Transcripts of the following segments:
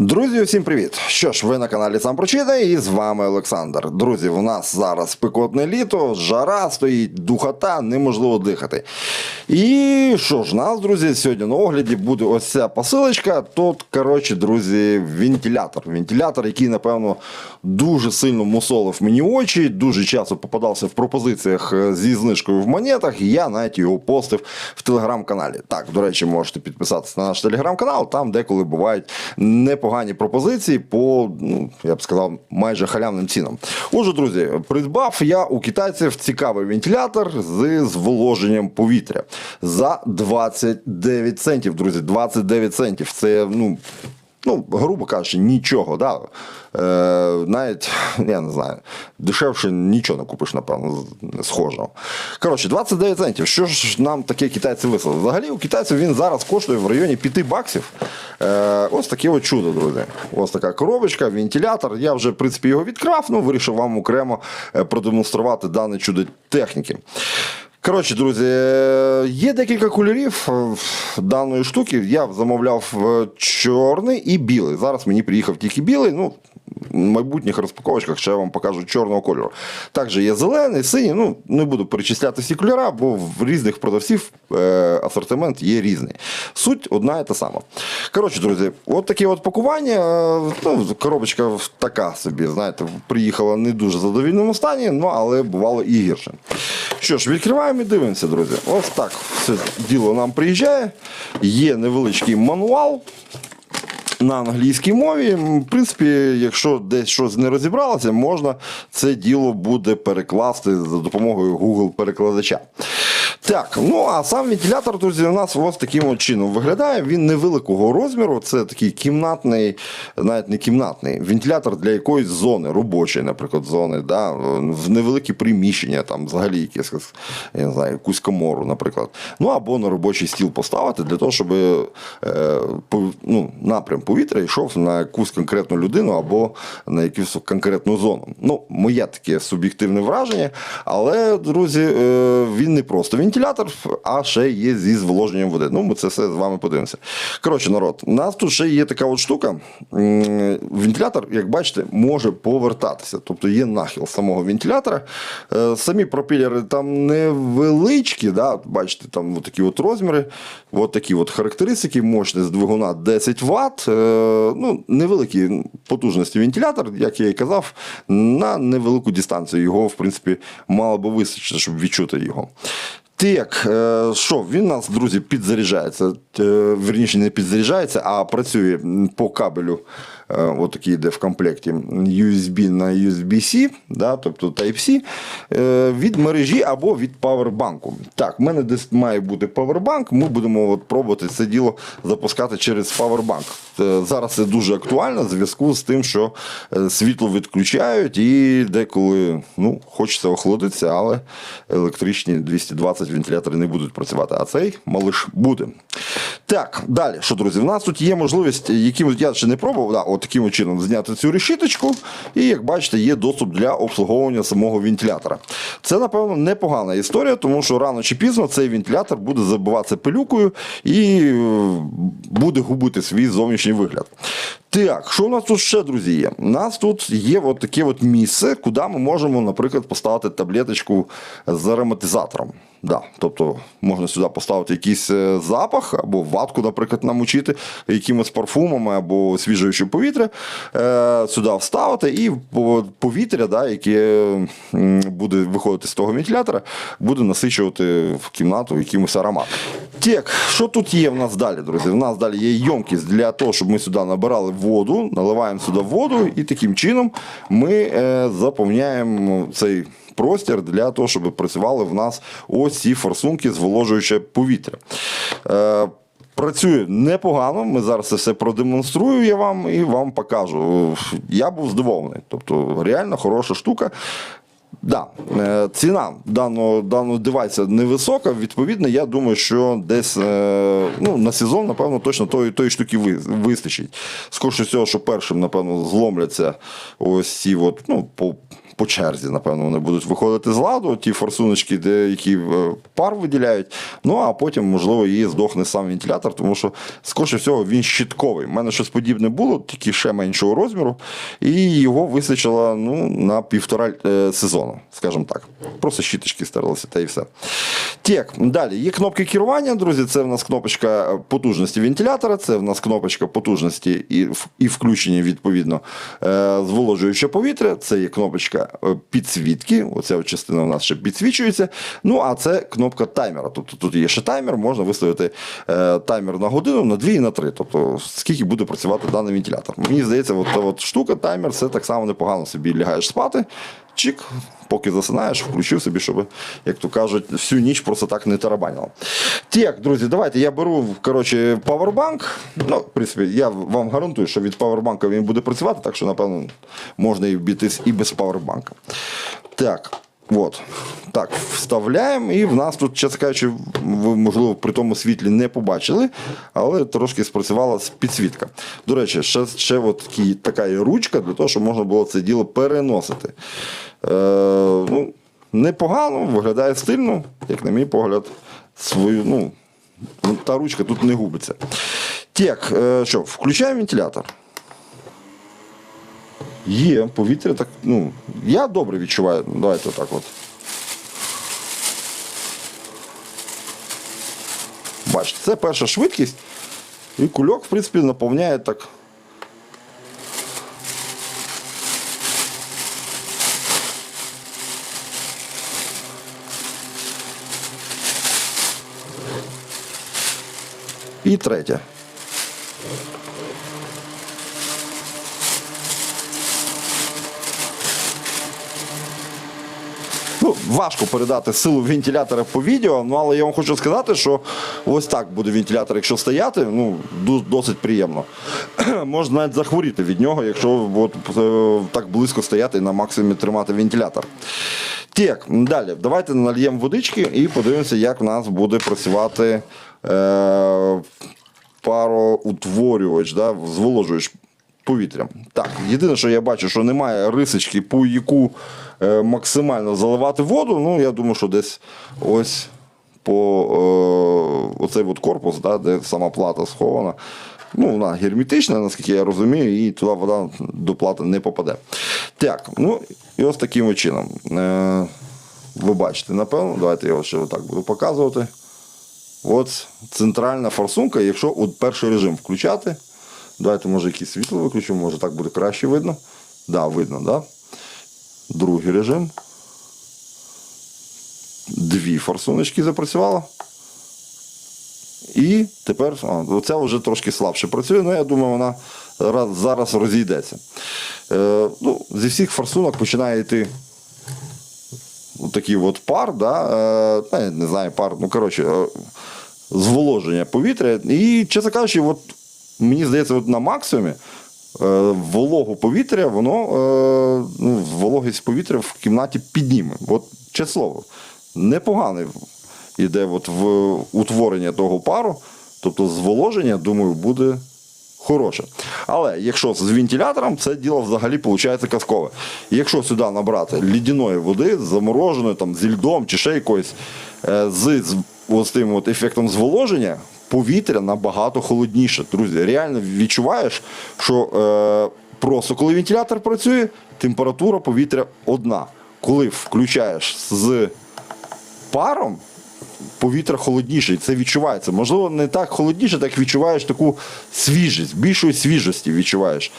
Друзі, усім привіт! Що ж, ви на каналі Сам Прочитай і з вами Олександр. Друзі, у нас зараз спекотне літо, жара стоїть, духота, неможливо дихати. І що ж, нас, друзі, сьогодні на огляді буде ось ця посилочка. Тут, коротше, друзі, вентилятор. Вентилятор, який, напевно, дуже сильно мусолив мені очі, дуже часто попадався в пропозиціях е, зі знижкою в монетах, і я навіть його постив в телеграм-каналі. Так, до речі, можете підписатися на наш телеграм-канал, там деколи бувають непогані пропозиції по, ну, я б сказав, майже халявним цінам. Отже, друзі, придбав я у китайців цікавий вентилятор з зволоженням повітря за 29 центів, друзі. 29 центів. Це, ну. Ну, грубо кажучи, нічого, да. Е, навіть, я не знаю, дешевше нічого не купиш, напевно, схожого. Коротше, 29 центів. Що ж нам таке китайці вислали? Взагалі у китайців він зараз коштує в районі 5 баксів. Е, ось таке от чудо, друзі. Ось така коробочка, вентилятор. Я вже, в принципі, його відкрав, ну вирішив вам окремо е, продемонструвати дане чудо техніки. Коротше, друзі, е, є декілька кольорів е, даної штуки. Я замовляв е, чорний і білий. Зараз мені приїхав тільки білий. Ну, майбутніх розпаковочках ще я вам покажу чорного кольору. Також є зелений, синій. Ну, не буду перечисляти всі кольори, бо в різних продавців е, асортимент є різний. Суть одна і та сама. Коротше, друзі, от таке от пакування. е, Ну, коробочка така собі, знаєте, приїхала не дуже в задовільному стані, ну, але бувало і гірше. Що ж, відкриваємо і дивимося, друзі. Ось так все діло нам приїжджає. Є невеличкий мануал на англійській мові. В принципі, якщо десь щось не розібралося, можна це діло буде перекласти за допомогою Google перекладача. Так, ну а сам вентилятор, друзі, у нас ось таким от чином виглядає. Він невеликого розміру. Це такий кімнатний, навіть не кімнатний, вентилятор для якоїсь зони, робочої, наприклад, зони, да, в невеликі приміщення, там взагалі якесь, я не знаю, якусь комору, наприклад. Ну або на робочий стіл поставити для того, щоб е, ну, напрям повітря йшов на якусь конкретну людину або на якусь конкретну зону. Ну, моє таке суб'єктивне враження, але, друзі, е, він не просто вентилятор, а ще є зі зволоженням води. Ну, ми це все з вами подивимося. Коротше, народ, у нас тут ще є така от штука. Вентилятор, як бачите, може повертатися. Тобто є нахил самого вентилятора. Е, Самі пропелери там невеличкі, да? бачите, там от такі от розміри, от такі от характеристики, мощність двигуна 10 Вт. Е, Ну, невеликі потужності вентилятор, як я і казав, на невелику дистанцію. Його, в принципі, мало би вистачити, щоб відчути його. Так, е, що, він нас, друзі, підзаряджається. Верніше не підзаряджається, а працює по кабелю. Е, От такий йде в комплекті USB на USB-C, да, тобто Type-C, е, від мережі або від павербанку. Так, в мене десь має бути павербанк. Ми будемо от пробувати це діло запускати через павербанк. Е, Зараз це дуже актуально в зв'язку з тим, що світло відключають і деколи ну, хочеться охолодитися, але електричні 220 вентилятори не будуть працювати, а цей малиш буде. Так, далі, що, друзі, в нас тут є можливість, яким я ще не пробував, да, от таким чином зняти цю решіточку, і як бачите, є доступ для обслуговування самого вентилятора. Це, напевно, непогана історія, тому що рано чи пізно цей вентилятор буде забиватися пилюкою і е, буде губити свій зовнішній вигляд. Так, що у нас тут ще, друзі, є? У нас тут є от таке от місце, куди ми можемо, наприклад, поставити таблеточку з ароматизатором. Да, тобто можна сюди поставити якийсь е, запах або ватку, наприклад, намочити якимось парфумами або освіжуючи повітря, е, сюди вставити, і повітря, да, яке буде виходити з того вентилятора, буде насичувати в кімнату якимось ароматом. Так, що тут є в нас далі, друзі? У нас далі є ємкість для того, щоб ми сюди набирали воду, наливаємо сюди воду, і таким чином ми е, заповняємо цей простір для того, щоб працювали в нас ось ці форсунки, зволожуюче повітря. Е, Працює непогано. Ми зараз це все продемонструю я вам і вам покажу. Я був здивований. Тобто, реально хороша штука. Да, е, ціна даного, даного девайса невисока. Відповідно, я думаю, що десь е, ну, на сезон, напевно, точно тої, тої штуки вистачить. Скоріше всього, що першим, напевно, зломляться ось ці от, ну, по по черзі, напевно, вони будуть виходити з ладу, ті форсуночки, де, які е, пар виділяють. Ну а потім, можливо, її здохне сам вентилятор, тому що, скоріше всього, він щитковий. У мене щось подібне було, тільки ще меншого розміру, і його вистачило ну, на півтора е, сезону, скажімо так. Просто щіточки стерлися та і все. Так, далі є кнопки керування, друзі. Це в нас кнопочка потужності вентилятора, це в нас кнопочка потужності і, і включення, відповідно, е, зволожуюче повітря. Це є кнопочка підсвітки. Оця частина у нас ще підсвічується. Ну, а це кнопка таймера. Тобто тут є ще таймер, можна виставити е, таймер на годину, на дві і на три. Тобто, скільки буде працювати даний вентилятор. Мені здається, от, от штука, таймер, це так само непогано собі лягаєш спати. Чик, поки засинаєш, включив собі, щоб, як то кажуть, всю ніч просто так не тарабанило. Так, друзі, давайте я беру коротше, павербанк. Ну, в принципі, я вам гарантую, що від павербанка він буде працювати, так що, напевно, можна і обійтись і без павербанка. Так. От. Так, вставляємо, і в нас тут, чесно кажучи, ви, можливо, при тому світлі не побачили, але трошки спрацювала підсвітка. До речі, ще, ще от такі, така є ручка для того, щоб можна було це діло переносити. Е, ну, непогано, виглядає стильно, як на мій погляд, свою, ну, та ручка тут не губиться. Так, е, що, включаємо вентилятор. Є, повітря так, ну, я добре відчуваю. Давайте отак от. Бачите, це перша швидкість. І кульок, в принципі, наповняє так. І третя. Ну, важко передати силу вентилятора по відео, ну але я вам хочу сказати, що ось так буде вентилятор, якщо стояти, ну досить приємно. Можна навіть захворіти від нього, якщо от, е, так близько стояти і на максимумі тримати вентилятор. Так, далі, давайте нальємо водички і подивимося, як в нас буде працювати е, пароутворювач, да, зволожуєш повітрям. Так, єдине, що я бачу, що немає рисочки, по яку е, максимально заливати воду. Ну, я думаю, що десь ось по е, оцей от корпус, да, де сама плата схована. Ну, вона герметична, наскільки я розумію, і туди вода до плати не попаде. Так, ну і ось таким чином. Е, ви бачите, напевно, давайте я ще отак буду показувати. От центральна форсунка, якщо от перший режим включати. Давайте, може, якесь світло виключимо, може так буде краще видно. Да, видно, да? Другий режим. Дві форсуночки запрацювало. І тепер оця вже трошки слабше працює, але я думаю, вона раз- зараз розійдеться. Е, ну, зі всіх форсунок починає йти такий от пар, да, е, ну, не знаю, пар, ну коротше, е, зволоження повітря. І, чесно кажучи, от, мені здається, от на максимумі е, вологу повітря, воно е, ну, вологість повітря в кімнаті підніме. От, чесне слово, непоганий іде от в утворення того пару, тобто зволоження, думаю, буде хороше. Але якщо з вентилятором, це діло взагалі виходить казкове. Якщо сюди набрати лідяної води, замороженої там, зі льдом чи ще якоюсь, е, з, з ось тим от ефектом зволоження, повітря набагато холодніше. Друзі, реально відчуваєш, що е, просто коли вентилятор працює, температура повітря одна. Коли включаєш з паром, повітря холодніше, і це відчувається. Можливо, не так холодніше, так відчуваєш таку свіжість, більшої свіжості відчуваєш.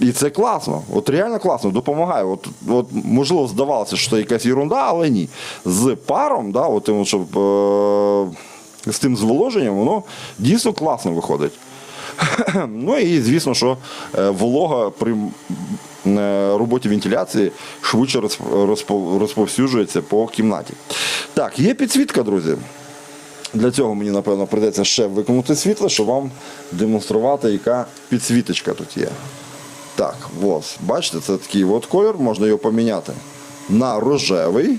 І це класно, от реально класно, допомагає. От, от, можливо, здавалося, що це якась ерунда, але ні. З паром, да, от, щоб, е- з тим зволоженням, воно дійсно класно виходить. Ну і звісно, що е, волога при е, роботі вентиляції швидше розповсюджується по кімнаті. Так, є підсвітка, друзі. Для цього мені, напевно, прийдеться ще виконати світло, щоб вам демонструвати, яка підсвіточка тут є. Так, ось, бачите, це такий от колір, можна його поміняти на рожевий,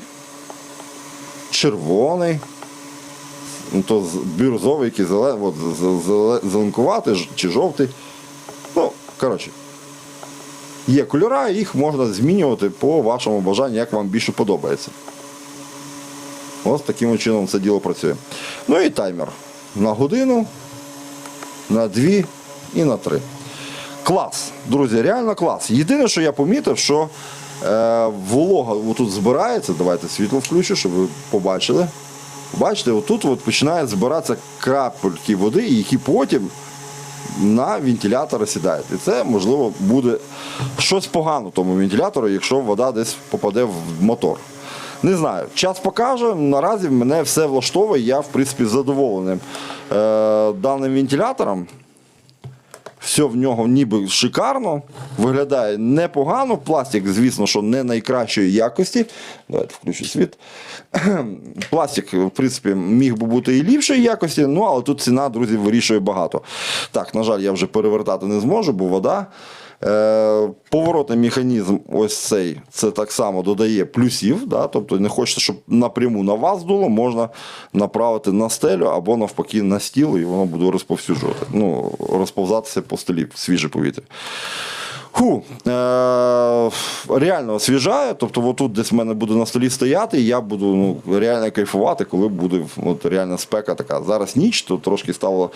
червоний, ну, то бірюзовий, який зелений, от, зеле- чи жовтий. Ну, коротше. Є кольора, їх можна змінювати по вашому бажанню, як вам більше подобається. Ось таким чином це діло працює. Ну і таймер. На годину, на дві і на три. Клас, друзі, реально клас. Єдине, що я помітив, що е, волога отут збирається. Давайте світло включу, щоб ви побачили. Бачите, отут от починає збиратися крапельки води, які потім на вентилятор сідають. І це, можливо, буде щось погано тому вентилятору, якщо вода десь попаде в мотор. Не знаю, час покаже. Наразі мене все влаштовує. Я, в принципі, задоволений е, даним вентилятором. Все в нього ніби шикарно, виглядає непогано. Пластик, звісно, що не найкращої якості. Давайте включу світ. Пластик, в принципі, міг би бути і ліпшої якості, ну але тут ціна, друзі, вирішує багато. Так, на жаль, я вже перевертати не зможу, бо вода. Е, поворотний механізм, ось цей, це так само додає плюсів. Да? Тобто не хочете, щоб напряму на вас дуло, можна направити на стелю або навпаки на стіл, і воно буде розповсюджувати. Ну, розповзатися по столі свіже повітря. Ху, е, реально освіжає, тобто отут десь в мене буде на столі стояти, і я буду ну, реально кайфувати, коли буде от, реально спека така. Зараз ніч, то трошки стало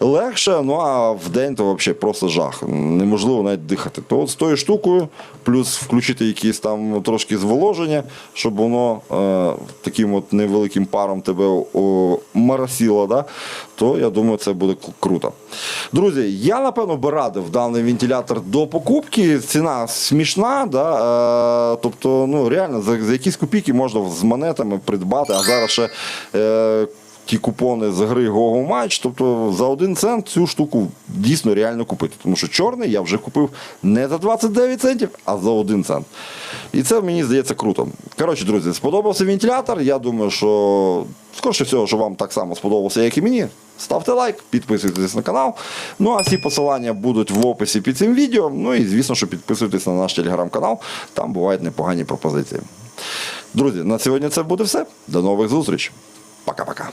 легше, ну а в день то взагалі просто жах. Неможливо навіть дихати. То от з тою штукою, плюс включити якісь там трошки зволоження, щоб воно е, таким от невеликим паром тебе о, моросило, да? то я думаю, це буде круто. Друзі, я напевно би радив даний вентилятор до покупки. Ціна смішна, да? е, тобто, ну реально за, за якісь копійки можна з монетами придбати, а зараз ще. Е, Ті купони з гри Go Match, тобто за один цент цю штуку дійсно реально купити. Тому що чорний я вже купив не за 29 центів, а за один цент. І це мені здається круто. Коротше, друзі, сподобався вентилятор. Я думаю, що скоріше всього, що вам так само сподобався, як і мені. Ставте лайк, підписуйтесь на канал. Ну а всі посилання будуть в описі під цим відео. Ну і звісно, що підписуйтесь на наш телеграм-канал. Там бувають непогані пропозиції. Друзі, на сьогодні це буде все. До нових зустрічей. Пока-пока.